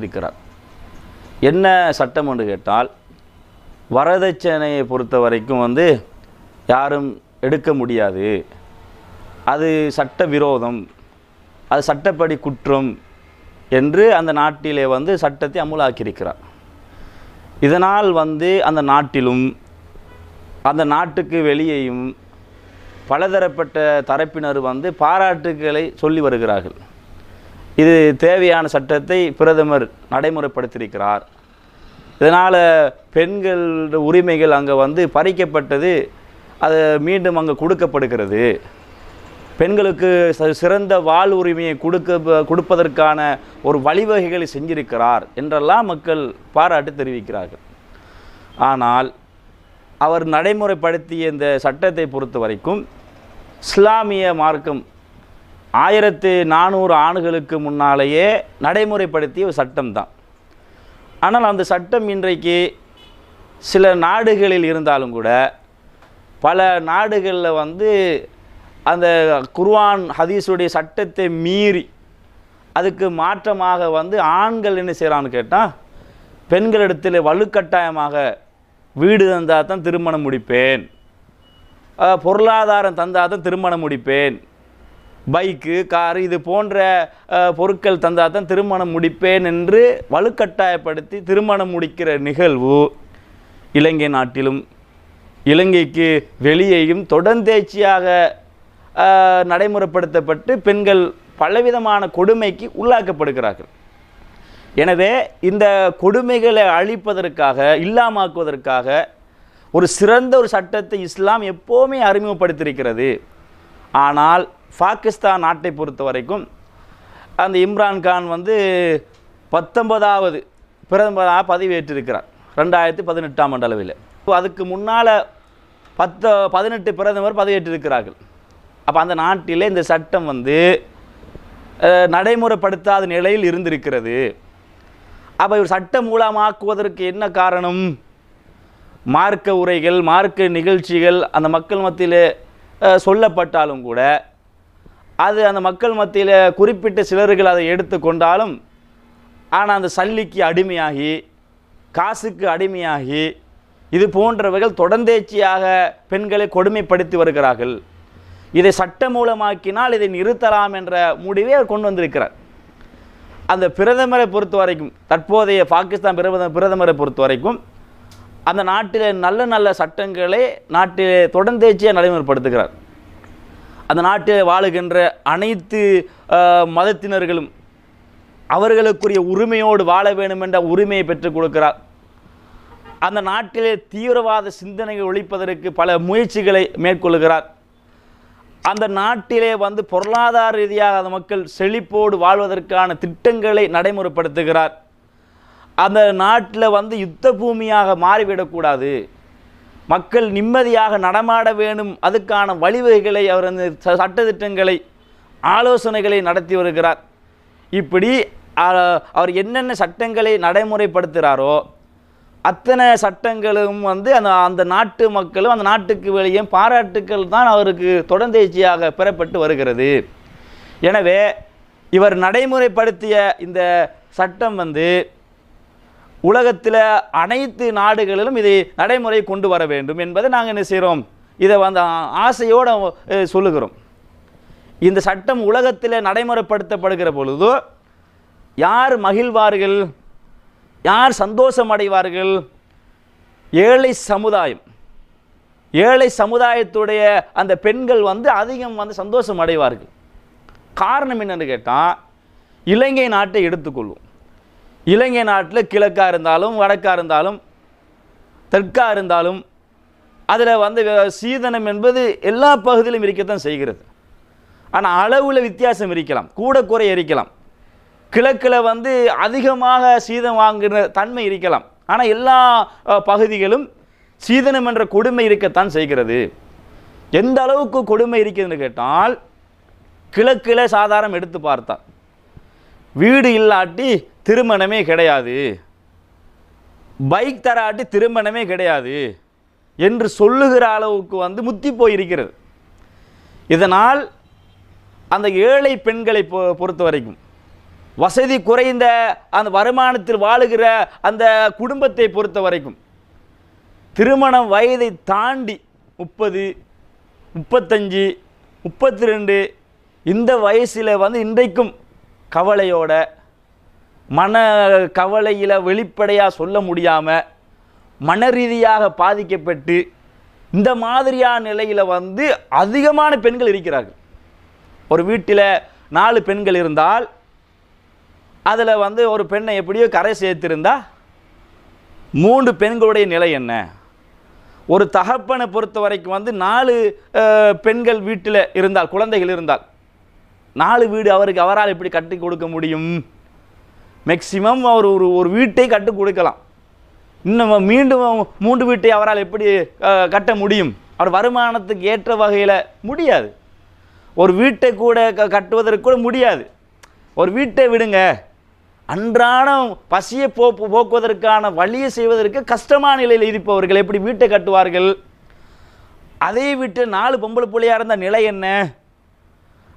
இருக்கிறார் என்ன சட்டம் என்று கேட்டால் வரதட்சணையை பொறுத்த வரைக்கும் வந்து யாரும் எடுக்க முடியாது. அது சட்ட விரோதம் அது சட்டப்படி குற்றம் என்று அந்த நாட்டிலே வந்து சட்டத்தை அமுலாக்கியிருக்கிறார். இதனால் வந்து அந்த நாட்டிலும் அந்த நாட்டுக்கு வெளியேயும் பலதரப்பட்ட தரப்பினர் வந்து பாராட்டுக்களை சொல்லி வருகிறார்கள். இது தேவையான சட்டத்தை பிரதமர் நடைமுறைப்படுத்தியிருக்கிறார். இதனால் பெண்கள் உரிமைகள் அங்கே வந்து பறிக்கப்பட்டது அது மீண்டும் அங்கே கொடுக்கப்படுகிறது. பெண்களுக்கு ச- சிறந்த வாழ் உரிமையை கொடுக்க கொடுப்பதற்கான ஒரு வழிவகைகளை செஞ்சிருக்கிறார் என்றெல்லாம் மக்கள் பாராட்டு தெரிவிக்கிறார்கள். ஆனால் அவர் நடைமுறைப்படுத்திய இந்த சட்டத்தை பொறுத்த வரைக்கும் இஸ்லாமிய மார்க்கம் ஆயிரத்து நானூறு ஆண்டுகளுக்கு முன்னாலேயே நடைமுறைப்படுத்திய ஒரு சட்டம்தான் ஆனால் அந்த சட்டம் இன்றைக்கு சில நாடுகளில் இருந்தாலும் கூட பல நாடுகளில் வந்து அந்த குர்வான் ஹதீஸுடைய சட்டத்தை மீறி அதுக்கு மாற்றமாக வந்து ஆண்கள் என்ன செய்கிறான்னு கேட்டால் பெண்களிடத்தில் வலுக்கட்டாயமாக வீடு தந்தால் தான் திருமணம் முடிப்பேன். பொருளாதாரம் தந்தால் தான் திருமணம் முடிப்பேன். பைக்கு காரு இது போன்ற பொருட்கள் தந்தால் தான் திருமணம் முடிப்பேன் என்று வலுக்கட்டாயப்படுத்தி திருமணம் முடிக்கிற நிகழ்வு இலங்கை நாட்டிலும் இலங்கைக்கு வெளியேயும் தொடர்ந்தேர்ச்சியாக நடைமுறைப்படுத்தப்பட்டு பெண்கள் பலவிதமான கொடுமைக்கு உள்ளாக்கப்படுகிறார்கள். எனவே இந்த கொடுமைகளை அழிப்பதற்காக இல்லாமாக்குவதற்காக ஒரு சிறந்த ஒரு சட்டத்தை இஸ்லாம் எப்போவுமே அறிமுகப்படுத்தியிருக்கிறது. ஆனால் பாகிஸ்தான் நாட்டை பொறுத்த வரைக்கும் அந்த இம்ரான் கான் வந்து பத்தொன்பதாவது பிரதமராக பதவியேற்றிருக்கிறார் ரெண்டாயிரத்தி பதினெட்டாம் ஆண்டு அளவில் இப்போ அதுக்கு முன்னால் பத்து பதினெட்டு பிரதமர் பதவியேற்றிருக்கிறார்கள். அப்போ அந்த நாட்டிலே இந்த சட்டம் வந்து நடைமுறைப்படுத்தாத நிலையில் இருந்திருக்கிறது. அப்போ இவர் சட்டம் மூலமாக்குவதற்கு என்ன காரணம்? மார்க்க உரைகள் மார்க்க நிகழ்ச்சிகள் அந்த மக்கள் மத்தியில் சொல்லப்பட்டாலும் கூட அது அந்த மக்கள் மத்தியில் குறிப்பிட்ட சிலர்கள் அதை எடுத்துக்கொண்டாலும் ஆனால் அந்த சல்லிக்கு அடிமையாகி காசுக்கு அடிமையாகி இது போன்றவர்கள் தொடர்ந்தேர்ச்சியாக பெண்களை கொடுமைப்படுத்தி வருகிறார்கள். இதை சட்ட மூலமாக்கினால் இதை நிறுத்தலாம் என்ற முடிவை அவர் கொண்டு வந்திருக்கிறார். அந்த பிரதமரை பொறுத்த வரைக்கும் தற்போதைய பாகிஸ்தான் பிரத பிரதமரை பொறுத்த வரைக்கும் அந்த நாட்டில் நல்ல நல்ல சட்டங்களை நாட்டிலே தொடர்ந்தேச்சியாக நடைமுறைப்படுத்துகிறார். அந்த நாட்டில் வாழுகின்ற அனைத்து மதத்தினர்களும் அவர்களுக்குரிய உரிமையோடு வாழ வேண்டும் என்ற உரிமையை பெற்றுக் கொடுக்கிறார். அந்த நாட்டிலே தீவிரவாத சிந்தனையை ஒழிப்பதற்கு பல முயற்சிகளை மேற்கொள்கிறார். அந்த நாட்டிலே வந்து பொருளாதார ரீதியாக அந்த மக்கள் செழிப்போடு வாழ்வதற்கான திட்டங்களை நடைமுறைப்படுத்துகிறார். அந்த நாட்டில் வந்து யுத்த பூமியாக மாறிவிடக்கூடாது. மக்கள் நிம்மதியாக நடமாட வேண்டும் அதுக்கான வழிவகைகளை அவர் அந்த ச- ஆலோசனைகளை நடத்தி வருகிறார். இப்படி அவர் என்னென்ன சட்டங்களை நடைமுறைப்படுத்துகிறாரோ அத்தனை சட்டங்களும் வந்து அந்த அந்த நாட்டு மக்களும் அந்த நாட்டுக்கு வெளியே பாராட்டுக்கள் தான் அவருக்கு தொடர்ந்தேச்சியாக பெறப்பட்டு வருகிறது. எனவே இவர் நடைமுறைப்படுத்திய இந்த சட்டம் வந்து உலகத்தில் அனைத்து நாடுகளிலும் இதை நடைமுறை கொண்டு வர வேண்டும் என்பதை நாங்கள் என்ன செய்கிறோம் இதை வந்து ஆசையோடு சொல்லுகிறோம். இந்த சட்டம் உலகத்தில் நடைமுறைப்படுத்தப்படுகிற பொழுது யார் மகிழ்வார்கள்? யார் சந்தோஷம் அடைவார்கள் ஏழை சமுதாயம். ஏழை சமுதாயத்துடைய அந்த பெண்கள் வந்து அதிகம் வந்து சந்தோஷம் அடைவார்கள் காரணம் என்னென்னு கேட்டால் இலங்கை நாட்டை எடுத்துக்கொள்வோம். இலங்கை நாட்டில் கிழக்காக இருந்தாலும் வடக்காக இருந்தாலும் தெற்காக இருந்தாலும் அதில் வந்து சீதனம் என்பது எல்லா பகுதியிலும் இருக்கத்தான் செய்கிறது. ஆனால் அளவில் வித்தியாசம் இருக்கலாம் கூட குறை இருக்கலாம். கிழக்கில் வந்து அதிகமாக சீதம் வாங்குகிற தன்மை இருக்கலாம். ஆனால் எல்லா பகுதிகளும் சீதனம் என்ற கொடுமை இருக்கத்தான் செய்கிறது. எந்த அளவுக்கு கொடுமை இருக்குதுன்னு கேட்டால் கிழக்கில் சாதாரணம் எடுத்து பார்த்தா வீடு இல்லாட்டி திருமணமே கிடையாது. பைக் தராட்டி திருமணமே கிடையாது என்று சொல்லுகிற அளவுக்கு வந்து முத்தி போயிருக்கிறது. இதனால் அந்த ஏழை பெண்களை பொ பொறுத்த வரைக்கும் வசதி குறைந்த அந்த வருமானத்தில் வாழுகிற அந்த குடும்பத்தை பொறுத்த வரைக்கும் திருமணம் வயதை தாண்டி முப்பது முப்பத்தஞ்சு முப்பத்தி ரெண்டு இந்த வயசில் வந்து இன்றைக்கும் கவலையோட மன கவலையில் வெளிப்படையாக சொல்ல முடியாமல் மன ரீதியாக பாதிக்கப்பட்டு இந்த மாதிரியான நிலையில் வந்து அதிகமான பெண்கள் இருக்கிறார்கள். ஒரு வீட்டில் நாலு பெண்கள் இருந்தால் அதில் வந்து ஒரு பெண்ணை எப்படியோ கரை சேர்த்திருந்தா மூன்று பெண்களுடைய நிலை என்ன? ஒரு தகப்பனை பொறுத்த வரைக்கும் வந்து நாலு பெண்கள் வீட்டில் இருந்தால் குழந்தைகள் இருந்தால் நாலு வீடு அவருக்கு அவரால் எப்படி கட்டி கொடுக்க முடியும்? மேக்சிமம் அவர் ஒரு ஒரு வீட்டை கட்டு கொடுக்கலாம். இன்னும் மீண்டும் மூன்று வீட்டை அவரால் எப்படி கட்ட முடியும்? அவர் வருமானத்துக்கு ஏற்ற வகையில் முடியாது. ஒரு வீட்டை கூட க- கட்டுவதற்கு கூட முடியாது. ஒரு வீட்டை விடுங்க. அன்றாடம் பசியை போ போக்குவதற்கான வழியை செய்வதற்கு கஷ்டமான நிலையில் இருப்பவர்கள் எப்படி வீட்டை கட்டுவார்கள்? அதே வீட்டு நாலு பொம்பளை பிள்ளையாக இருந்த நிலை என்ன?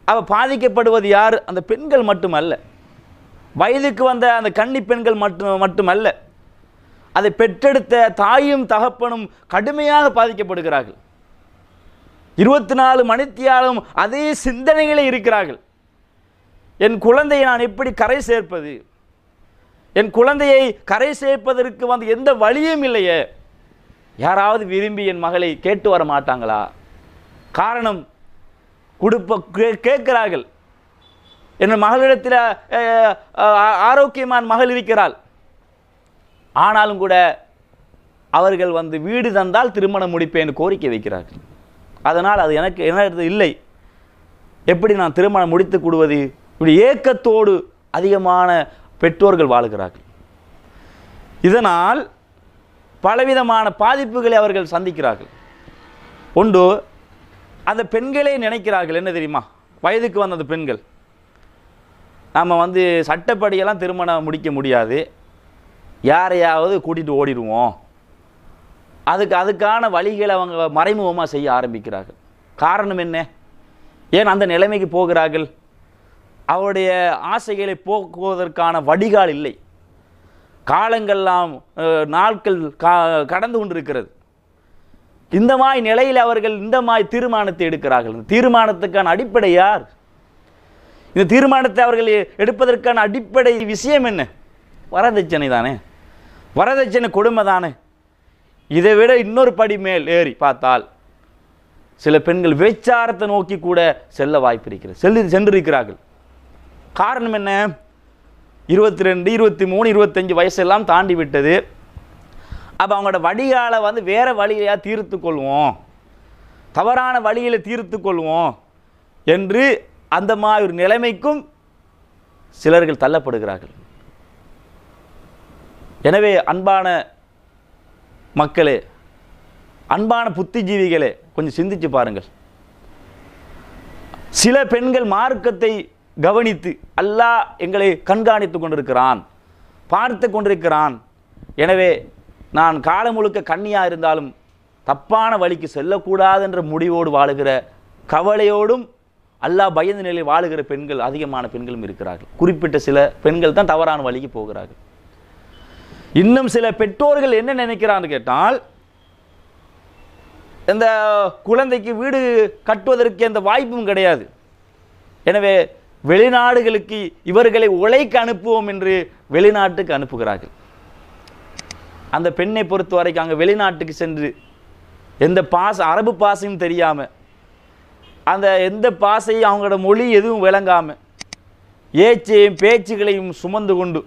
அவள் பாதிக்கப்படுவது யார்? அந்த பெண்கள் மட்டுமல்ல. வயதுக்கு வந்த அந்த கன்னி பெண்கள் மட்டும் மட்டுமல்ல அதை பெற்றெடுத்த தாயும் தகப்பனும் கடுமையாக பாதிக்கப்படுகிறார்கள். இருபத்தி நாலு மணித்தியாலும் அதே சிந்தனைகளே இருக்கிறார்கள். என் குழந்தையை நான் எப்படி கரை சேர்ப்பது? என் குழந்தையை கரை சேர்ப்பதற்கு வந்து எந்த வழியும் இல்லையே. யாராவது விரும்பி என் மகளை கேட்டு வர மாட்டாங்களா? காரணம் கொடுப்ப கே- கேட்கிறார்கள். என் மகளிடத்தில் ஆரோக்கியமான மகள் இருக்கிறாள். ஆனாலும் கூட அவர்கள் வந்து வீடு தந்தால் திருமணம் முடிப்பேன் கோரிக்கை வைக்கிறார்கள். அதனால் அது எனக்கு என்னது இல்லை. எப்படி நான் திருமணம் முடித்து கொடுவது இப்படி ஏக்கத்தோடு அதிகமான பெற்றோர்கள் வாழுகிறார்கள். இதனால் பலவிதமான பாதிப்புகளை அவர்கள் சந்திக்கிறார்கள். ஒன்று அந்த பெண்களே நினைக்கிறார்கள் என்ன தெரியுமா? வயதுக்கு வந்த அந்த பெண்கள். நம்ம வந்து சட்டப்படியெல்லாம் திருமணம் முடிக்க முடியாது. யாரையாவது கூட்டிகிட்டு ஓடிடுவோம். அதுக்கு அதுக்கான வழிகளை அவங்க மறைமுகமாக செய்ய ஆரம்பிக்கிறார்கள். காரணம் என்ன? ஏன் அந்த நிலைமைக்கு போகிறார்கள்? அவருடைய ஆசைகளை போக்குவதற்கான வடிகால் இல்லை. காலங்கள்லாம் நாட்கள் கா கடந்து கொண்டிருக்கிறது. இந்த மாதிரி நிலையில் அவர்கள் இந்த மாதிரி தீர்மானத்தை எடுக்கிறார்கள். தீர்மானத்துக்கான அடிப்படை யார்? இந்த தீர்மானத்தை அவர்கள் எடுப்பதற்கான அடிப்படை விஷயம் என்ன? வரதட்சணை தானே. வரதட்சணை கொடுமை தானே. இதை விட இன்னொரு படி மேல் ஏறி பார்த்தால் சில பெண்கள் வேச்சாரத்தை நோக்கி கூட செல்ல வாய்ப்பு இருக்கிறது. செல்லி சென்றிருக்கிறார்கள். காரணம் என்ன? இருபத்தி ரெண்டு இருபத்தி மூணு இருபத்தஞ்சு வயசெல்லாம் தாண்டி விட்டது. அப்போ அவங்களோட வடிகாலை வந்து வேறு வழியாக தீர்த்து கொள்வோம்? தவறான வழியில் தீர்த்து கொள்வோம்? என்று அந்த மாதிரி ஒரு நிலைமைக்கும் சிலர்கள் தள்ளப்படுகிறார்கள். எனவே அன்பான மக்களே அன்பான புத்திஜீவிகளே கொஞ்சம் சிந்திச்சு பாருங்கள். சில பெண்கள் மார்க்கத்தை கவனித்து அல்லாஹ் எங்களை கண்காணித்து கொண்டிருக்கிறான் பார்த்து கொண்டிருக்கிறான். எனவே நான் காலம் முழுக்க கண்ணியாக இருந்தாலும் தப்பான வழிக்கு செல்லக்கூடாது என்ற முடிவோடு வாழுகிற கவலையோடும் அல்லா பயந்த நிலையில் வாழுகிற பெண்கள் அதிகமான பெண்களும் இருக்கிறார்கள். குறிப்பிட்ட சில பெண்கள் தான் தவறான வழிக்கு போகிறார்கள். இன்னும் சில பெற்றோர்கள் என்ன நினைக்கிறான்னு கேட்டால் இந்த குழந்தைக்கு வீடு கட்டுவதற்கு எந்த வாய்ப்பும் கிடையாது. எனவே வெளிநாடுகளுக்கு இவர்களை உழைக்க அனுப்புவோம் என்று வெளிநாட்டுக்கு அனுப்புகிறார்கள். அந்த பெண்ணை பொறுத்த வரைக்கும் அங்கே வெளிநாட்டுக்கு சென்று எந்த பாச அரபு பாசையும் தெரியாமல் அந்த எந்த பாசையும் அவங்களோட மொழி எதுவும் விளங்காமல் ஏச்சையும் பேச்சுகளையும் சுமந்து கொண்டு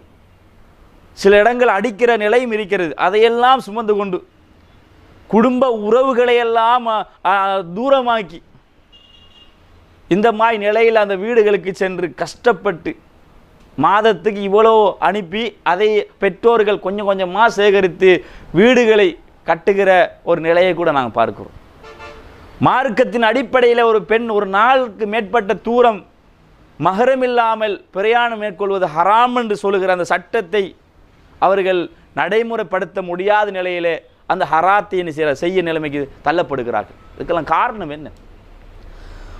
சில இடங்கள் அடிக்கிற நிலையும் இருக்கிறது. அதையெல்லாம் சுமந்து கொண்டு குடும்ப உறவுகளையெல்லாம் தூரமாக்கி இந்த மாதிரி நிலையில் அந்த வீடுகளுக்கு சென்று கஷ்டப்பட்டு மாதத்துக்கு இவ்வளோ அனுப்பி அதை பெற்றோர்கள் கொஞ்சம் கொஞ்சமாக சேகரித்து வீடுகளை கட்டுகிற ஒரு நிலையை கூட நாங்கள் பார்க்குறோம். மார்க்கத்தின் அடிப்படையில் ஒரு பெண் ஒரு நாளுக்கு மேற்பட்ட தூரம் மகரம் இல்லாமல் பிரயாணம் மேற்கொள்வது ஹராம் என்று சொல்லுகிற அந்த சட்டத்தை அவர்கள் நடைமுறைப்படுத்த முடியாத நிலையிலே அந்த ஹராத்தை என்ன செய்ய செய்ய நிலைமைக்கு தள்ளப்படுகிறார்கள். இதுக்கெல்லாம் காரணம் என்ன?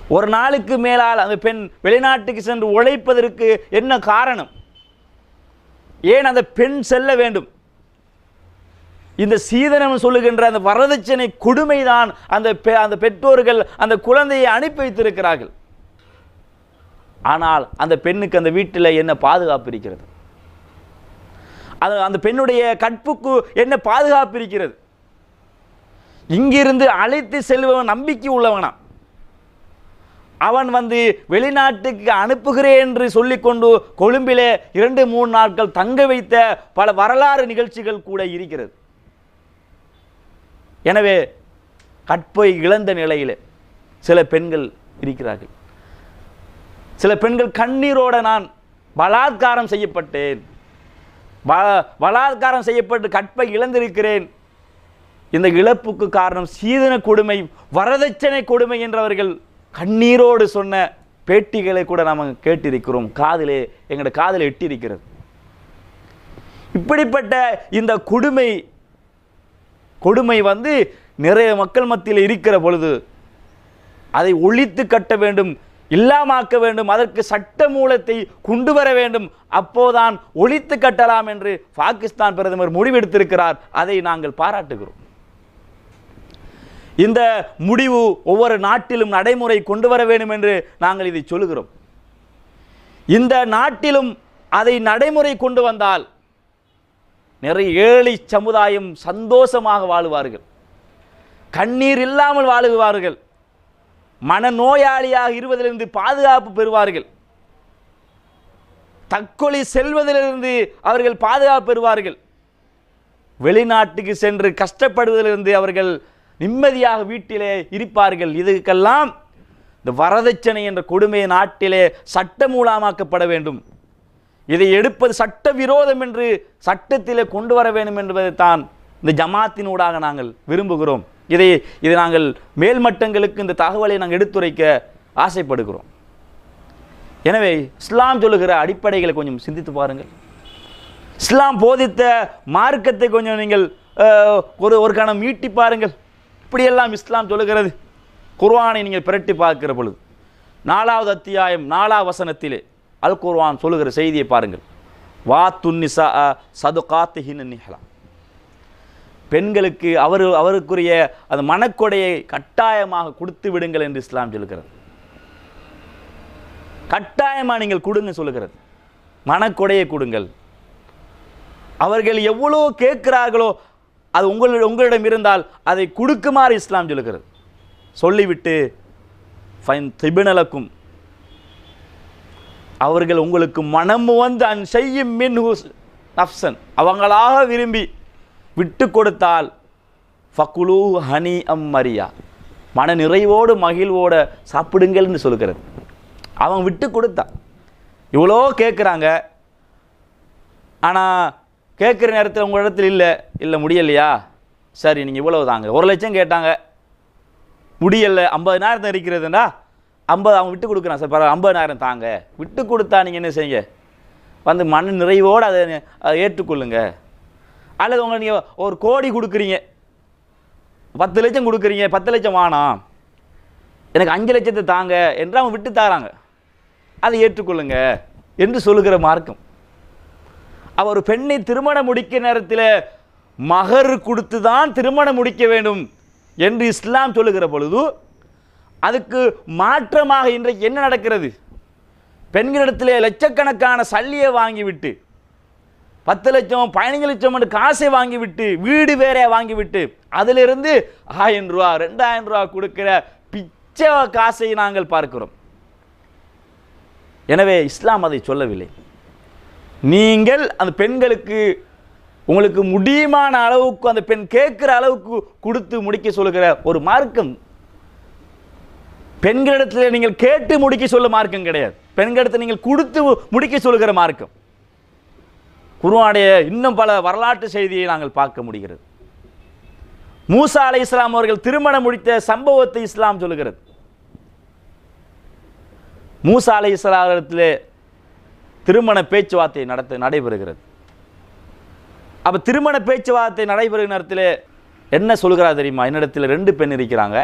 ஒரு நாளுக்கு மேலால் அந்த பெண் வெளிநாட்டுக்கு சென்று உழைப்பதற்கு என்ன காரணம்? ஏன் அந்த பெண் செல்ல வேண்டும்? இந்த சீதனம் சொல்லுகின்ற அந்த வரதட்சணை கொடுமைதான் அந்த பெ- அந்த பெற்றோர்கள் அந்த குழந்தையை அனுப்பி வைத்திருக்கிறார்கள். ஆனால் அந்த பெண்ணுக்கு அந்த வீட்டில் என்ன பாதுகாப்பு இருக்கிறது? அது அந்த பெண்ணுடைய கற்புக்கு என்ன பாதுகாப்பு இருக்கிறது? இங்கிருந்து அழைத்து செல்பவன் நம்பிக்கை உள்ளவனா? அவன் வந்து வெளிநாட்டுக்கு அனுப்புகிறேன் என்று சொல்லிக்கொண்டு கொழும்பிலே இரண்டு மூணு நாட்கள் தங்க வைத்த பல வரலாறு நிகழ்ச்சிகள் கூட இருக்கிறது. எனவே கற்பை இழந்த நிலையில் சில பெண்கள் இருக்கிறார்கள். சில பெண்கள் கண்ணீரோட நான் பலாத்காரம் செய்யப்பட்டேன். பலாத்காரம் செய்யப்பட்டு கற்பை இழந்திருக்கிறேன். இந்த இழப்புக்கு காரணம் சீதன கொடுமை வரதட்சணை கொடுமை என்றவர்கள் கண்ணீரோடு சொன்ன பேட்டிகளை கூட நாம் கேட்டிருக்கிறோம். காதிலே எங்களோட காதில் எட்டியிருக்கிறது. இப்படிப்பட்ட இந்த கொடுமை கொடுமை வந்து நிறைய மக்கள் மத்தியில் இருக்கிற பொழுது அதை ஒழித்து கட்ட வேண்டும் இல்லாமாக்க வேண்டும் அதற்கு சட்ட மூலத்தை கொண்டு வர வேண்டும் அப்போதான் ஒழித்து கட்டலாம் என்று பாகிஸ்தான் பிரதமர் முடிவெடுத்திருக்கிறார். அதை நாங்கள் பாராட்டுகிறோம். இந்த முடிவு ஒவ்வொரு நாட்டிலும் நடைமுறை கொண்டு வர வேண்டும் என்று நாங்கள் இதை சொல்லுகிறோம். இந்த நாட்டிலும் அதை நடைமுறை கொண்டு வந்தால் நிறைய ஏழை சமுதாயம் சந்தோஷமாக வாழுவார்கள். கண்ணீர் இல்லாமல் வாழுவார்கள். மனநோயாளியாக இருவதிலிருந்து பாதுகாப்பு பெறுவார்கள். தற்கொலை செல்வதிலிருந்து அவர்கள் பாதுகாப்பு பெறுவார்கள். வெளிநாட்டுக்கு சென்று கஷ்டப்படுவதிலிருந்து அவர்கள் நிம்மதியாக வீட்டிலே இருப்பார்கள். இதுக்கெல்லாம் இந்த வரதட்சணை என்ற கொடுமை நாட்டிலே சட்டமூலமாக்கப்பட வேண்டும். இதை எடுப்பது சட்ட விரோதம் என்று சட்டத்தில் கொண்டு வர வேண்டும் என்பதைத்தான் இந்த ஜமாத்தினூடாக நாங்கள் விரும்புகிறோம். இதை இதை நாங்கள் மேல்மட்டங்களுக்கு இந்த தகவலை நாங்கள் எடுத்துரைக்க ஆசைப்படுகிறோம். எனவே இஸ்லாம் சொல்லுகிற அடிப்படைகளை கொஞ்சம் சிந்தித்து பாருங்கள். இஸ்லாம் போதித்த மார்க்கத்தை கொஞ்சம் நீங்கள் ஒரு ஒரு கணம் மீட்டி பாருங்கள். இப்படியெல்லாம் இஸ்லாம் சொல்லுகிறது. குர்ஆனை நீங்கள் பிரட்டி பார்க்கிற பொழுது நாலாவது அத்தியாயம் நாலாவது வசனத்திலே அல் குர்வான் சொல்லுகிற செய்தியை பாருங்கள். வா துன்னிசா சது காத்துஹின் நிஹலா. பெண்களுக்கு அவர் அவருக்குரிய அந்த மனக்கொடையை கட்டாயமாக கொடுத்து விடுங்கள் என்று இஸ்லாம் சொல்லுகிறது. கட்டாயமாக நீங்கள் கொடுங்க சொல்லுகிறது. மனக்கொடையை கொடுங்கள். அவர்கள் எவ்வளோ கேட்கிறார்களோ அது உங்கள் உங்களிடம் இருந்தால் அதை கொடுக்குமாறு இஸ்லாம் சொல்லுகிறது. சொல்லிவிட்டு ஃபைன் திபினலக்கும் அவர்கள் உங்களுக்கு மனம் வந்து அன் செய்யும் மின் ஹூஸ் நப்சன் அவங்களாக விரும்பி விட்டு கொடுத்தால் ஃபக்குலு ஹனி அம் மரியா. மன நிறைவோடு மகிழ்வோட சாப்பிடுங்கள்னு சொல்லுகிறது. அவன் விட்டு கொடுத்தான் இவ்வளோ கேட்குறாங்க. ஆனால் கேட்குற நேரத்தில் உங்கள் இடத்துல இல்லை இல்லை முடியலையா? சரி நீங்கள் இவ்வளோ தாங்க ஒரு லட்சம் கேட்டாங்க. முடியலை நேரத்தை இருக்கிறதுண்டா ஐம்பது அவன் விட்டு கொடுக்குறான். சார் பரவாயில்ல ஐம்பதாயிரம் தாங்க. விட்டு கொடுத்தா நீங்கள் என்ன செய்யுங்க? வந்து மன நிறைவோடு அதை ஏற்றுக்கொள்ளுங்க. அல்லது உங்களை நீங்கள் ஒரு கோடி கொடுக்குறீங்க. பத்து லட்சம் கொடுக்குறீங்க பத்து லட்சம் வானா? எனக்கு அஞ்சு லட்சத்தை தாங்க என்று அவன் விட்டு தாராங்க. அதை ஏற்றுக்கொள்ளுங்க என்று சொல்லுகிற மார்க்கம். அவர் ஒரு பெண்ணை திருமணம் முடிக்க நேரத்தில் மகர் கொடுத்து தான் திருமணம் முடிக்க வேண்டும் என்று இஸ்லாம் சொல்லுகிற பொழுது அதுக்கு மாற்றமாக இன்றைக்கு என்ன நடக்கிறது? பெண்களிடத்திலே லட்சக்கணக்கான சல்லியை வாங்கிவிட்டு பத்து லட்சம் பதினஞ்சு லட்சம் என்று காசை வாங்கிவிட்டு வீடு வேற வாங்கிவிட்டு அதிலிருந்து ஆயிரம் ரூபா ரெண்டாயிரம் ரூபா கொடுக்கிற பிச்சை காசை நாங்கள் பார்க்கிறோம். எனவே இஸ்லாம் அதை சொல்லவில்லை. நீங்கள் அந்த பெண்களுக்கு உங்களுக்கு முடியுமான அளவுக்கு அந்த பெண் கேட்குற அளவுக்கு கொடுத்து முடிக்க சொல்லுகிற ஒரு மார்க்கம் பெண்களிடத்தில் நீங்கள் கேட்டு முடிக்க சொல்ல மார்க்கம் கிடையாது. பெண்களிடத்தில் நீங்கள் கொடுத்து முடிக்க சொல்லுகிற மார்க்கம். குருவானுடைய இன்னும் பல வரலாற்று செய்தியை நாங்கள் பார்க்க முடிகிறது. மூசா அலை இஸ்லாம் அவர்கள் திருமணம் முடித்த சம்பவத்தை இஸ்லாம் சொல்லுகிறது. மூசா அலை இஸ்லாத்திலே திருமண பேச்சுவார்த்தை நடத்த நடைபெறுகிறது. அப்போ திருமண பேச்சுவார்த்தை நடைபெறுகிற நேரத்தில் என்ன சொல்கிறா தெரியுமா? என்னிடத்தில் ரெண்டு பெண் இருக்கிறாங்க.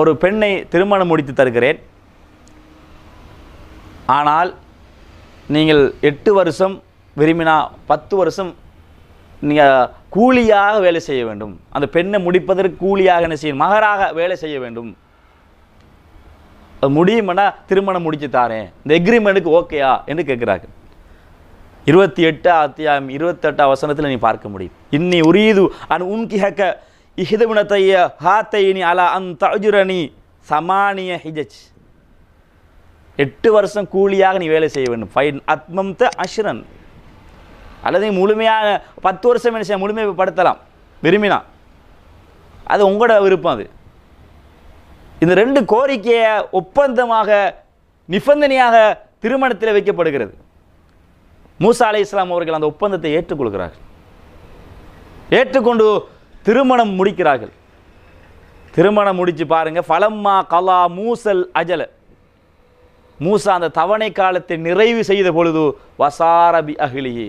ஒரு பெண்ணை திருமணம் முடித்து தருகிறேன். ஆனால் நீங்கள் எட்டு வருஷம் விரும்பினா பத்து வருஷம் நீங்கள் கூலியாக வேலை செய்ய வேண்டும். அந்த பெண்ணை முடிப்பதற்கு கூலியாக என்ன செய்யும் மகராக வேலை செய்ய வேண்டும். அது திருமணம் முடிச்சு தாரேன். இந்த எக்ரிமெண்ட்டுக்கு ஓகேயா என்று கேட்குறாங்க இருபத்தி எட்டு அத்தியாயம் இருபத்தெட்டாம் வசனத்தில் நீ பார்க்க முடியும். இன்னி உரியது அன் உன் கிஹக்க இஹிதுபுனத்தைய ஹாத்தைனி அலா அந்தஜுரனி சமானிய ஹிஜஜ். எட்டு வருஷம் கூலியாக நீ வேலை செய்ய வேண்டும். ஃபைன் அத்மம் த அஷ்ரன். அல்லது நீ முழுமையாக பத்து வருஷம் என்ன செய்ய முழுமைப்படுத்தலாம் விரும்பினா. அது உங்களோட விருப்பம் அது. இந்த ரெண்டு கோரிக்கையை ஒப்பந்தமாக நிபந்தனையாக திருமணத்தில் வைக்கப்படுகிறது. மூசா அலை இஸ்லாம் அவர்கள் அந்த ஒப்பந்தத்தை ஏற்றுக்கொள்கிறார்கள். ஏற்றுக்கொண்டு திருமணம் முடிக்கிறார்கள். திருமணம் முடித்து பாருங்கள் ஃபலம்மா கலா மூசல் அஜல. மூசா அந்த தவணை காலத்தை நிறைவு செய்த பொழுது வசாரபி அகிலியே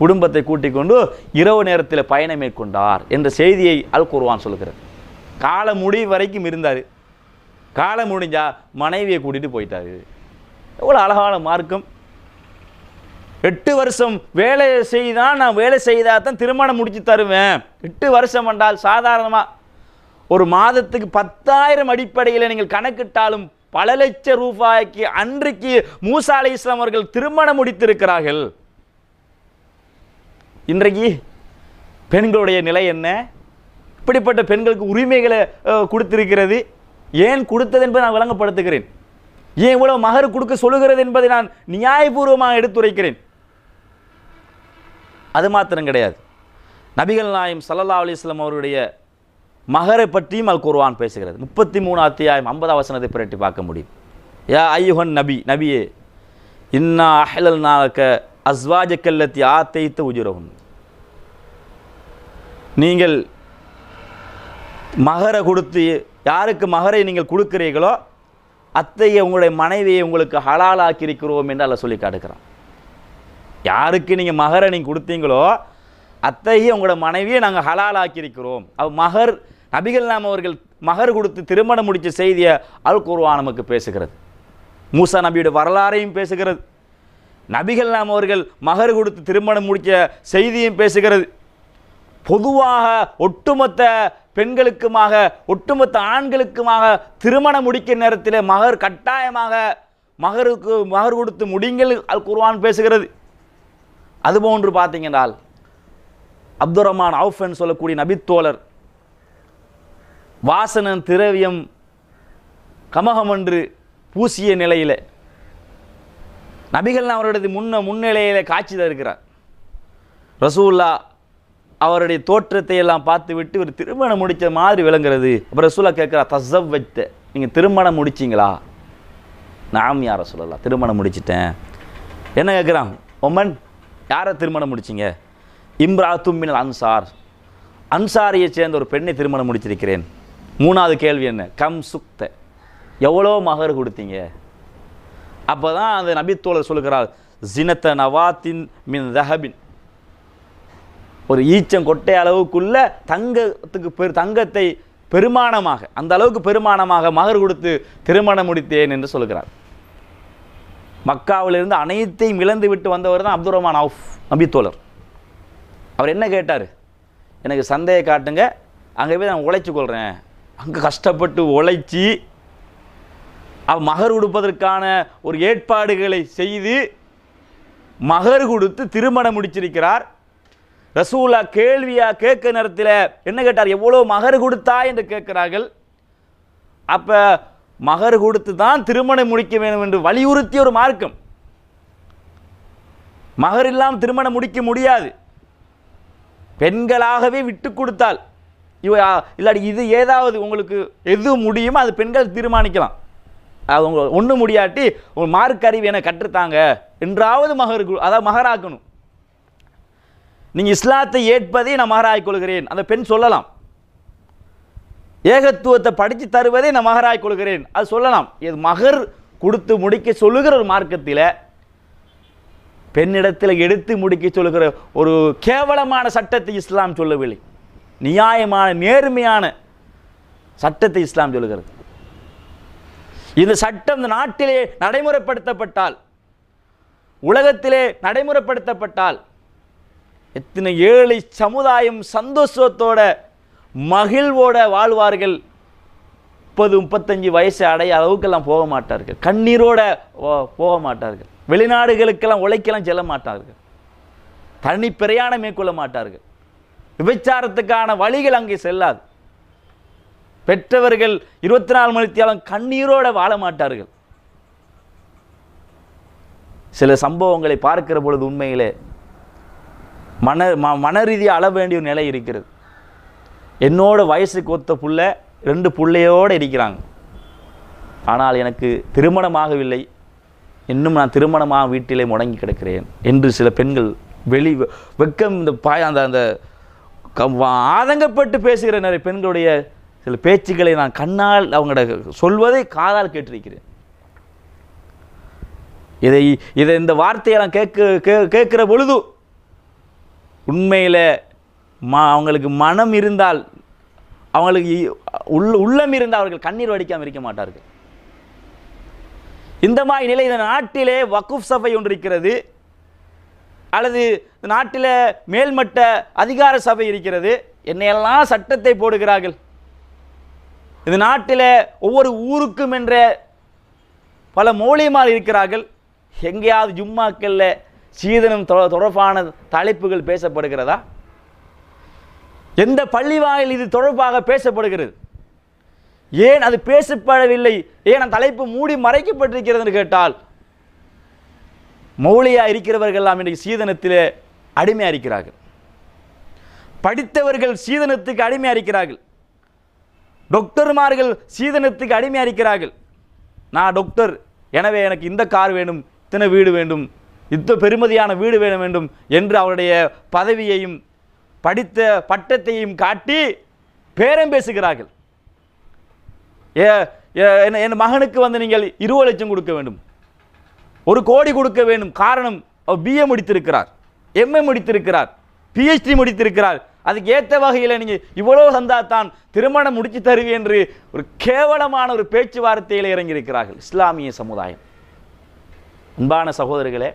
குடும்பத்தை கூட்டிக் கொண்டு இரவு நேரத்தில் பயணம் மேற்கொண்டார் என்ற செய்தியை அல் குருவான் சொல்கிறார் காலம் முடிவு வரைக்கும் இருந்தார். காலம் முடிஞ்சால் மனைவியை கூட்டிட்டு போயிட்டார். எவ்வளோ அழகான மார்க்கம். எட்டு வருஷம் வேலை செய்தால் நான் வேலை செய்தால் தான் திருமணம் முடித்து தருவேன். எட்டு வருஷம் என்றால் சாதாரணமாக ஒரு மாதத்துக்கு பத்தாயிரம் அடிப்படையில் நீங்கள் கணக்கிட்டாலும் பல லட்சம் ரூபாய்க்கு அன்றைக்கு மூசா அலி இஸ்லாம் அவர்கள் திருமணம் முடித்திருக்கிறார்கள். இன்றைக்கு பெண்களுடைய நிலை என்ன? இப்படிப்பட்ட பெண்களுக்கு உரிமைகளை கொடுத்திருக்கிறது. ஏன் கொடுத்தது என்பதை நான் விளங்கப்படுத்துகிறேன். ஏன் இவ்வளவு மகர் கொடுக்க சொல்லுகிறது என்பதை நான் நியாயபூர்வமாக எடுத்துரைக்கிறேன். அது மாத்திரம் கிடையாது. நபிகள் நாயம் சல்லா அலிஸ்லாம் அவருடைய மகரை பற்றியும் அல் குர்வான் பேசுகிறது. முப்பத்தி மூணு அத்தியாயம் ஐம்பதாம் வசனத்தை புரட்டி பார்க்க முடியும். யா ஐயுகன் நபி நபியே இன்னா அஹலல் நாக்க அஸ்வாஜ கல்லத்தி ஆத்தைத்த உஜுரகும் நீங்கள் மகரை கொடுத்து யாருக்கு மகரை நீங்கள் கொடுக்குறீர்களோ அத்தையை உங்களுடைய மனைவியை உங்களுக்கு ஹலாலாக்கி இருக்கிறோம் என்று அல்ல சொல்லி காட்டுக்கிறான் யாருக்கு நீங்கள் மகரை நீங்கள் கொடுத்தீங்களோ அத்தகைய உங்களோட மனைவியை நாங்கள் ஹலாலாக்கியிருக்கிறோம். அவ் மகர் நபிகள் நாம் அவர்கள் மகர் கொடுத்து திருமணம் முடித்த செய்தியை அல் குர்ஆன் நமக்கு பேசுகிறது. மூசா நபியோட வரலாறையும் பேசுகிறது. நபிகள் நாம் அவர்கள் மகர் கொடுத்து திருமணம் முடித்த செய்தியும் பேசுகிறது. பொதுவாக ஒட்டுமொத்த பெண்களுக்குமாக ஒட்டுமொத்த ஆண்களுக்குமாக திருமணம் முடிக்க நேரத்தில் மகர் கட்டாயமாக மகருக்கு மகர் கொடுத்து முடிங்கள் அல் குர்வான் பேசுகிறது. அதுபோன்று பார்த்தீங்கன்றால் அப்துல் ரஹ்மான் அவுஃபன் சொல்லக்கூடிய நபித்தோழர் வாசனன் திரவியம் கமகமன்று பூசிய நிலையில் நபிகள் அவருடைய முன்ன முன்னிலையில் காட்சி தருகிறார். ரசூல்லா அவருடைய தோற்றத்தை எல்லாம் பார்த்து விட்டு ஒரு திருமணம் முடித்த மாதிரி விளங்குறது. அப்புறம் ரசூலா கேட்குறா தசவ் வைத்த நீங்கள் திருமணம் முடிச்சிங்களா? நாம் யார சொல்லலாம் திருமணம் முடிச்சிட்டேன். என்ன கேட்குறான்? ஒமன் யாரை திருமணம் முடிச்சிங்க? இம்ரா தும்மினல் அன்சார். அன்சாரியை சேர்ந்த ஒரு பெண்ணை திருமணம் முடிச்சிருக்கிறேன். மூணாவது கேள்வி என்ன? கம் சுக்த. எவ்வளோ மகர் கொடுத்தீங்க? அப்போ தான் அந்த நபித்தோழர் சொல்லுகிறார் ஜினத்த நவாத்தின் மின் தஹபின். ஒரு ஈச்சம் கொட்டை அளவுக்குள்ள தங்கத்துக்கு பெரு தங்கத்தை பெருமானமாக அந்த அளவுக்கு பெருமானமாக மகர் கொடுத்து திருமணம் முடித்தேன் என்று சொல்கிறார் மக்காவிலிருந்து அனைத்தையும் இழந்து விட்டு வந்தவர் தான் அப்துல் ரஹ்மான் அவுஃப் நபித்தோழர். அவர் என்ன கேட்டார்? எனக்கு சந்தையை காட்டுங்க அங்கே போய் நான் உழைச்சி கொள்கிறேன் அங்கே கஷ்டப்பட்டு உழைச்சி அவ மகர் கொடுப்பதற்கான ஒரு ஏற்பாடுகளை செய்து மகர் கொடுத்து திருமணம் முடிச்சிருக்கிறார். ரசூலா கேள்வியா கேட்க நேரத்தில் என்ன கேட்டார்? எவ்வளோ மகர் கொடுத்தா என்று கேட்கிறார்கள். அப்போ மகர் கொடுத்து தான் திருமணம் முடிக்க வேண்டும் என்று வலியுறுத்திய ஒரு மார்க்கம். மகர் இல்லாமல் திருமணம் முடிக்க முடியாது. பெண்களாகவே விட்டு கொடுத்தால் இவ இல்லாட்டி இது ஏதாவது உங்களுக்கு எது முடியுமோ அது பெண்கள் தீர்மானிக்கலாம். அது உங்க ஒன்றும் முடியாட்டி உங்கள் மார்க் அறிவு என கற்றுத்தாங்க. என்றாவது மகர் அதாவது மகராக்கணும். நீங்கள் இஸ்லாத்தை ஏற்பதை நான் மகராக்கொள்கிறேன் அந்த பெண் சொல்லலாம். ஏகத்துவத்தை படித்து தருவதை நான் மகராய் கொள்கிறேன். அது சொல்லலாம். இது மகர் கொடுத்து முடிக்க சொல்லுகிற ஒரு மார்க்கத்தில் பெண்ணிடத்தில் எடுத்து முடிக்க சொல்லுகிற ஒரு கேவலமான சட்டத்தை இஸ்லாம் சொல்லவில்லை. நியாயமான நேர்மையான சட்டத்தை இஸ்லாம் சொல்லுகிறது. இந்த சட்டம் இந்த நாட்டிலே நடைமுறைப்படுத்தப்பட்டால் உலகத்திலே நடைமுறைப்படுத்தப்பட்டால் எத்தனை ஏழை சமுதாயம் சந்தோஷத்தோட மகிழ்வோட வாழ்வார்கள். முப்பது முப்பத்தஞ்சு வயசு அடைய அளவுக்கெல்லாம் போக மாட்டார்கள். கண்ணீரோட ஓ- போக மாட்டார்கள். வெளிநாடுகளுக்கெல்லாம் உழைக்கலாம் செல்ல மாட்டார்கள். தனி பிரயாணம் மேற்கொள்ள மாட்டார்கள். விபச்சாரத்துக்கான வழிகள் அங்கே செல்லாது. பெற்றவர்கள் இருபத்தி நாலு மணித்தியாலும் கண்ணீரோட வாழ மாட்டார்கள். சில சம்பவங்களை பார்க்கிற பொழுது உண்மையிலே மன ம மன ரீதியாக அள வேண்டிய நிலை இருக்கிறது. என்னோட வயசுக்கு ஒத்த புள்ள ரெண்டு பிள்ளையோடு இருக்கிறாங்க. ஆனால் எனக்கு திருமணமாகவில்லை. இன்னும் நான் திருமணமாக வீட்டிலே முடங்கி கிடக்கிறேன் என்று சில பெண்கள் வெளி வெ- வெக்கம் இந்த பாய அந்த அந்த க- ஆதங்கப்பட்டு பேசுகிற நிறைய பெண்களுடைய சில பேச்சுக்களை நான் கண்ணால் அவங்களோட சொல்வதை காதால் கேட்டிருக்கிறேன். இதை இதை இந்த வார்த்தையை நான் கேட்க கே கேட்குற பொழுது உண்மையில் ம அவங்களுக்கு மனம் இருந்தால் அவங்களுக்கு இ- உள்ள உள்ளம் இருந்தால் அவர்கள் கண்ணீர் வடிக்காமல் இருக்க மாட்டார்கள். இந்த மாதிரி நிலை இந்த நாட்டிலே வக்குஃப் சபை ஒன்று இருக்கிறது. அல்லது இந்த நாட்டில் மேல்மட்ட அதிகார சபை இருக்கிறது. என்னையெல்லாம் சட்டத்தை போடுகிறார்கள். இந்த நாட்டில் ஒவ்வொரு ஊருக்கும் என்ற பல மௌலியமார் இருக்கிறார்கள். எங்கேயாவது ஜும்மாக்களில் சீதனம் தொ- தொடர்பான தலைப்புகள் பேசப்படுகிறதா? எந்த பள்ளி வாயில் இது தொடர்பாக பேசப்படுகிறது? ஏன் அது பேசப்படவில்லை? ஏன் அந்த தலைப்பு மூடி மறைக்கப்பட்டிருக்கிறது என்று கேட்டால் மௌலியா இருக்கிறவர்கள் இன்றைக்கு சீதனத்திலே அடிமையா இருக்கிறார்கள். படித்தவர்கள் சீதனத்துக்கு அடிமையா இருக்கிறார்கள். டாக்டர்மார்கள் சீதனத்துக்கு அடிமையா இருக்கிறார்கள். நான் டாக்டர் எனவே எனக்கு இந்த கார் வேணும் இத்தனை வீடு வேண்டும் இத்த பெருமதியான வீடு வேணும் வேண்டும் என்று அவருடைய பதவியையும் படித்த பட்டத்தையும் காட்டி பேரம் பேசுகிறார்கள். ஏ என் மகனுக்கு வந்து நீங்கள் இருபது லட்சம் கொடுக்க வேண்டும். ஒரு கோடி கொடுக்க வேண்டும். காரணம் அவர் பிஏ முடித்திருக்கிறார். எம்ஏ முடித்திருக்கிறார். பிஹெச்டி முடித்திருக்கிறார். அதுக்கு ஏற்ற வகையில் நீங்கள் இவ்வளோ சந்தா தான் திருமணம் முடித்து தருவேன் என்று ஒரு கேவலமான ஒரு பேச்சுவார்த்தையில் இறங்கியிருக்கிறார்கள். இஸ்லாமிய சமுதாயம். அன்பான சகோதரர்களே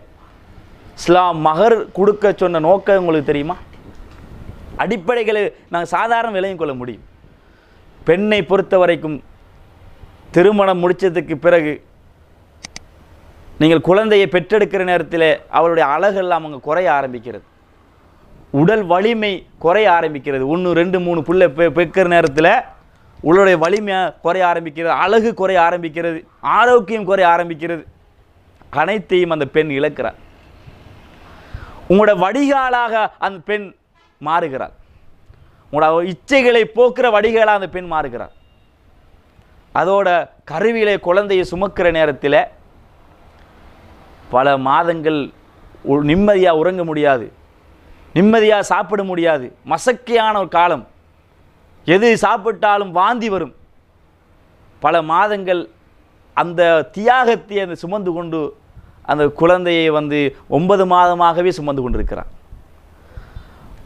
இஸ்லாம் மகர் கொடுக்க சொன்ன நோக்கம் உங்களுக்கு தெரியுமா? அடிப்படைகளை நாங்கள் சாதாரண விலையும் கொள்ள முடியும். பெண்ணை பொறுத்த வரைக்கும் திருமணம் முடித்ததுக்கு பிறகு நீங்கள் குழந்தையை பெற்றெடுக்கிற நேரத்தில் அவளுடைய அழகெல்லாம் அங்கே குறைய ஆரம்பிக்கிறது. உடல் வலிமை குறைய ஆரம்பிக்கிறது. ஒன்று ரெண்டு மூணு புள்ள பெ பெக்கிற நேரத்தில் உடலுடைய வலிமையாக குறைய ஆரம்பிக்கிறது. அழகு குறைய ஆரம்பிக்கிறது. ஆரோக்கியம் குறைய ஆரம்பிக்கிறது. அனைத்தையும் அந்த பெண் இழக்கிறார் உங்களோட வடிகாலாக அந்த பெண் மாறுகிறார் உங்களோட இச்சைகளை போக்குற வடிகளாக அந்த பெண் மாறுகிறார் அதோட கருவியிலே குழந்தையை சுமக்கிற நேரத்தில் பல மாதங்கள் நிம்மதியாக உறங்க முடியாது. நிம்மதியாக சாப்பிட முடியாது. மசக்கையான ஒரு காலம். எது சாப்பிட்டாலும் வாந்தி வரும். பல மாதங்கள் அந்த தியாகத்தை அந்த சுமந்து கொண்டு அந்த குழந்தையை வந்து ஒன்பது மாதமாகவே சுமந்து கொண்டிருக்கிறான்.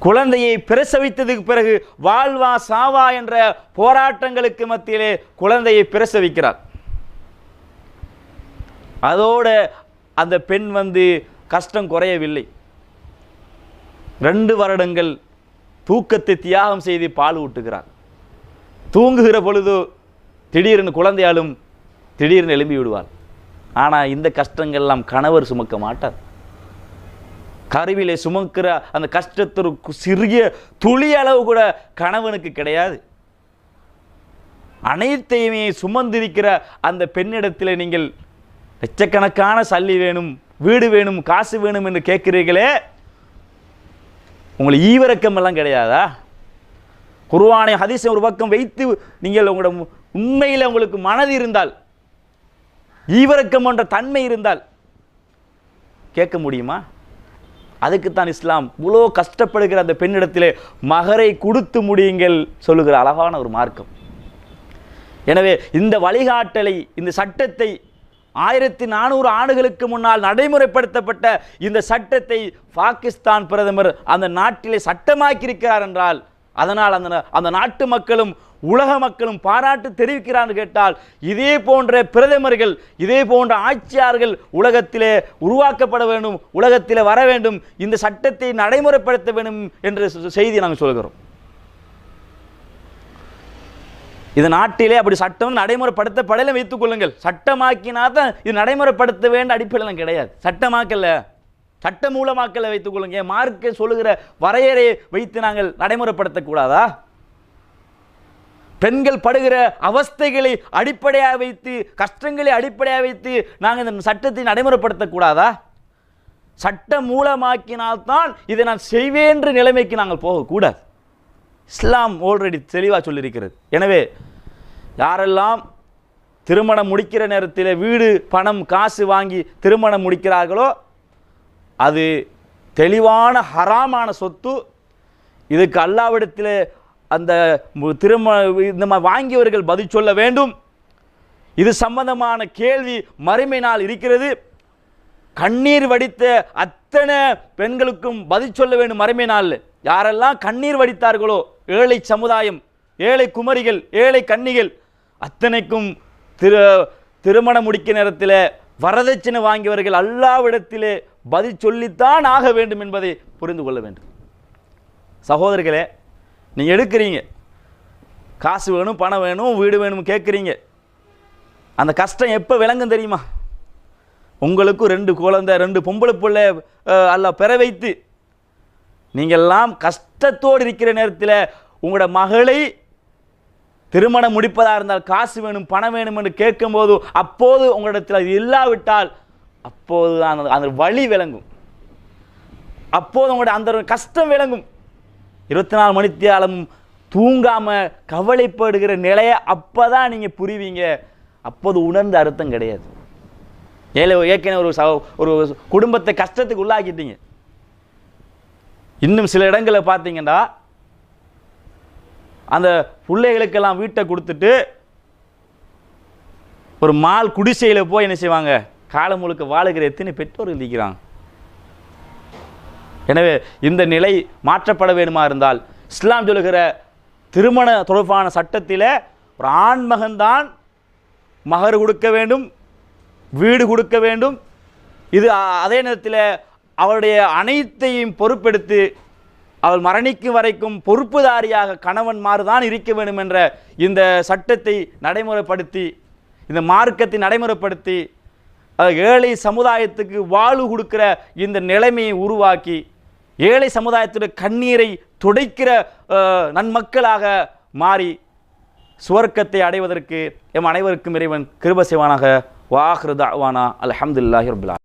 குழந்தையை பிரசவித்ததுக்கு பிறகு வாழ்வா சாவா என்ற போராட்டங்களுக்கு மத்தியிலே குழந்தையை பிரசவிக்கிறார். அதோட அந்த பெண் வந்து கஷ்டம் குறையவில்லை. ரெண்டு வருடங்கள் தூக்கத்தை தியாகம் செய்து பால் ஊட்டுகிறார். தூங்குகிற பொழுது திடீர்னு குழந்தையாலும் திடீர்னு எழும்பி விடுவார் ஆனால் இந்த கஷ்டங்கள்லாம் கணவர் சுமக்க மாட்டார். கருவிலே சுமக்கிற அந்த கஷ்டத்திற்கு சிறிய துளி அளவு கூட கணவனுக்கு கிடையாது. அனைத்தையுமே சுமந்திருக்கிற அந்த பெண்ணிடத்தில் நீங்கள் லட்சக்கணக்கான சல்லி வேணும் வீடு வேணும் காசு வேணும் என்று கேட்கிறீர்களே உங்களுக்கு ஈவிரக்கம் எல்லாம் கிடையாதா? குருவானை ஹதீஸை ஒரு பக்கம் வைத்து நீங்கள் உங்களோட உண்மையில் உங்களுக்கு மனது இருந்தால் ஈவிரக்கம் என்ற தன்மை இருந்தால் கேட்க முடியுமா? அதுக்குத்தான் இஸ்லாம் இவ்வளோ கஷ்டப்படுகிற அந்த பெண்ணிடத்திலே மகரை கொடுத்து முடியுங்கள் சொல்லுகிற அழகான ஒரு மார்க்கம். எனவே இந்த வழிகாட்டலை இந்த சட்டத்தை ஆயிரத்தி நானூறு ஆண்டுகளுக்கு முன்னால் நடைமுறைப்படுத்தப்பட்ட இந்த சட்டத்தை பாகிஸ்தான் பிரதமர் அந்த நாட்டிலே சட்டமாக்கியிருக்கிறார் என்றால் அதனால் அந்த அந்த நாட்டு மக்களும் உலக மக்களும் பாராட்டு தெரிவிக்கிறான்னு கேட்டால் இதே போன்ற பிரதமர்கள் இதே போன்ற ஆட்சியாளர்கள் உலகத்திலே உருவாக்கப்பட வேண்டும் உலகத்திலே வர வேண்டும் இந்த சட்டத்தை நடைமுறைப்படுத்த வேண்டும் என்ற செய்தி நாங்கள் சொல்கிறோம். இது நாட்டிலே அப்படி சட்டம் நடைமுறைப்படுத்தப்படலை வைத்துக் கொள்ளுங்கள். சட்டமாக்கினா தான் இது நடைமுறைப்படுத்த வேண்டிய அடிப்படையெல்லாம் கிடையாது. சட்டமாக்கலை. சட்ட மூலமாக்கலை வைத்துக் கொள்ளுங்க. மார்க்க சொல்லுகிற வரையறையை வைத்து நாங்கள் நடைமுறைப்படுத்தக்கூடாதா? பெண்கள் படுகிற அவஸ்தைகளை அடிப்படையாக வைத்து கஷ்டங்களை அடிப்படையாக வைத்து நாங்கள் இந்த சட்டத்தை நடைமுறைப்படுத்தக்கூடாதா? சட்டம் மூலமாக்கினால்தான் இதை நான் செய்வேன் என்ற நிலைமைக்கு நாங்கள் போகக்கூடாது. இஸ்லாம் ஆல்ரெடி தெளிவாக சொல்லியிருக்கிறது. எனவே யாரெல்லாம் திருமணம் முடிக்கிற நேரத்தில் வீடு பணம் காசு வாங்கி திருமணம் முடிக்கிறார்களோ அது தெளிவான ஹராமான சொத்து. இதுக்கு அல்லாவிடத்தில் அந்த மு- இந்த மாதிரி வாங்கியவர்கள் பதில் சொல்ல வேண்டும். இது சம்பந்தமான கேள்வி மறுமை நாள் இருக்கிறது. கண்ணீர் வடித்த அத்தனை பெண்களுக்கும் பதில் சொல்ல வேண்டும் மறுமை நாளில் யாரெல்லாம் கண்ணீர் வடித்தார்களோ ஏழை சமுதாயம் ஏழை குமரிகள் ஏழை கன்னிகள் அத்தனைக்கும் திரு திருமணம் முடிக்க நேரத்தில் வரதட்சணை வாங்கியவர்கள் அல்லாவிடத்திலே பதில் சொல்லித்தான் ஆக வேண்டும் என்பதை புரிந்து கொள்ள வேண்டும். சகோதரர்களே நீங்கள் எடுக்கிறீங்க. காசு வேணும் பணம் வேணும் வீடு வேணும் கேட்குறீங்க. அந்த கஷ்டம் எப்போ விளங்கும் தெரியுமா? உங்களுக்கும் ரெண்டு குழந்தை ரெண்டு பொம்பளை பிள்ளை அல்ல பெற வைத்து நீங்கள்லாம் கஷ்டத்தோடு இருக்கிற நேரத்தில் உங்களோட மகளை திருமணம் முடிப்பதாக இருந்தால் காசு வேணும் பணம் வேணும் என்று கேட்கும்போது அப்போது உங்களிடத்தில் அது இல்லாவிட்டால் அப்போது தான் அந்த- அந்த வழி விளங்கும். அப்போது உங்களோட அந்த கஷ்டம் விளங்கும். இருபத்தி நாலு மணித்தியாலும் தூங்காமல் கவலைப்படுகிற நிலையை அப்போ தான் நீங்கள் புரிவீங்க. அப்போது உணர்ந்த அர்த்தம் கிடையாது. ஏழை ஏற்கனவே ஒரு ச ஒரு குடும்பத்தை கஷ்டத்துக்கு உள்ளாக்கிட்டீங்க. இன்னும் சில இடங்களில் பார்த்தீங்கன்னா அந்த பிள்ளைகளுக்கெல்லாம் வீட்டை கொடுத்துட்டு ஒரு மால் குடிசையில் போய் என்ன செய்வாங்க? காலம் முழுக்க வாழுகிற எத்தனை பெற்றோர்கள் இருக்கிறாங்க? எனவே இந்த நிலை மாற்றப்பட வேண்டுமா இருந்தால் இஸ்லாம் சொல்லுகிற திருமண தொடர்பான சட்டத்தில் ஒரு ஆண் மகன்தான் மகர் கொடுக்க வேண்டும் வீடு கொடுக்க வேண்டும். இது அதே நேரத்தில் அவருடைய அனைத்தையும் பொறுப்பெடுத்து அவள் மரணிக்கும் வரைக்கும் பொறுப்புதாரியாக கணவன்மாறு தான் இருக்க வேண்டும் என்ற இந்த சட்டத்தை நடைமுறைப்படுத்தி இந்த மார்க்கத்தை நடைமுறைப்படுத்தி ஏழை சமுதாயத்துக்கு வாழ்வு கொடுக்கிற இந்த நிலைமையை உருவாக்கி ஏழை சமுதாயத்துடைய கண்ணீரை துடைக்கிற நன்மக்களாக மாறி சுவர்க்கத்தை அடைவதற்கு எம் அனைவருக்கும் இறைவன் கிருப செய்வானாக. வாஹ்ரு தாவானா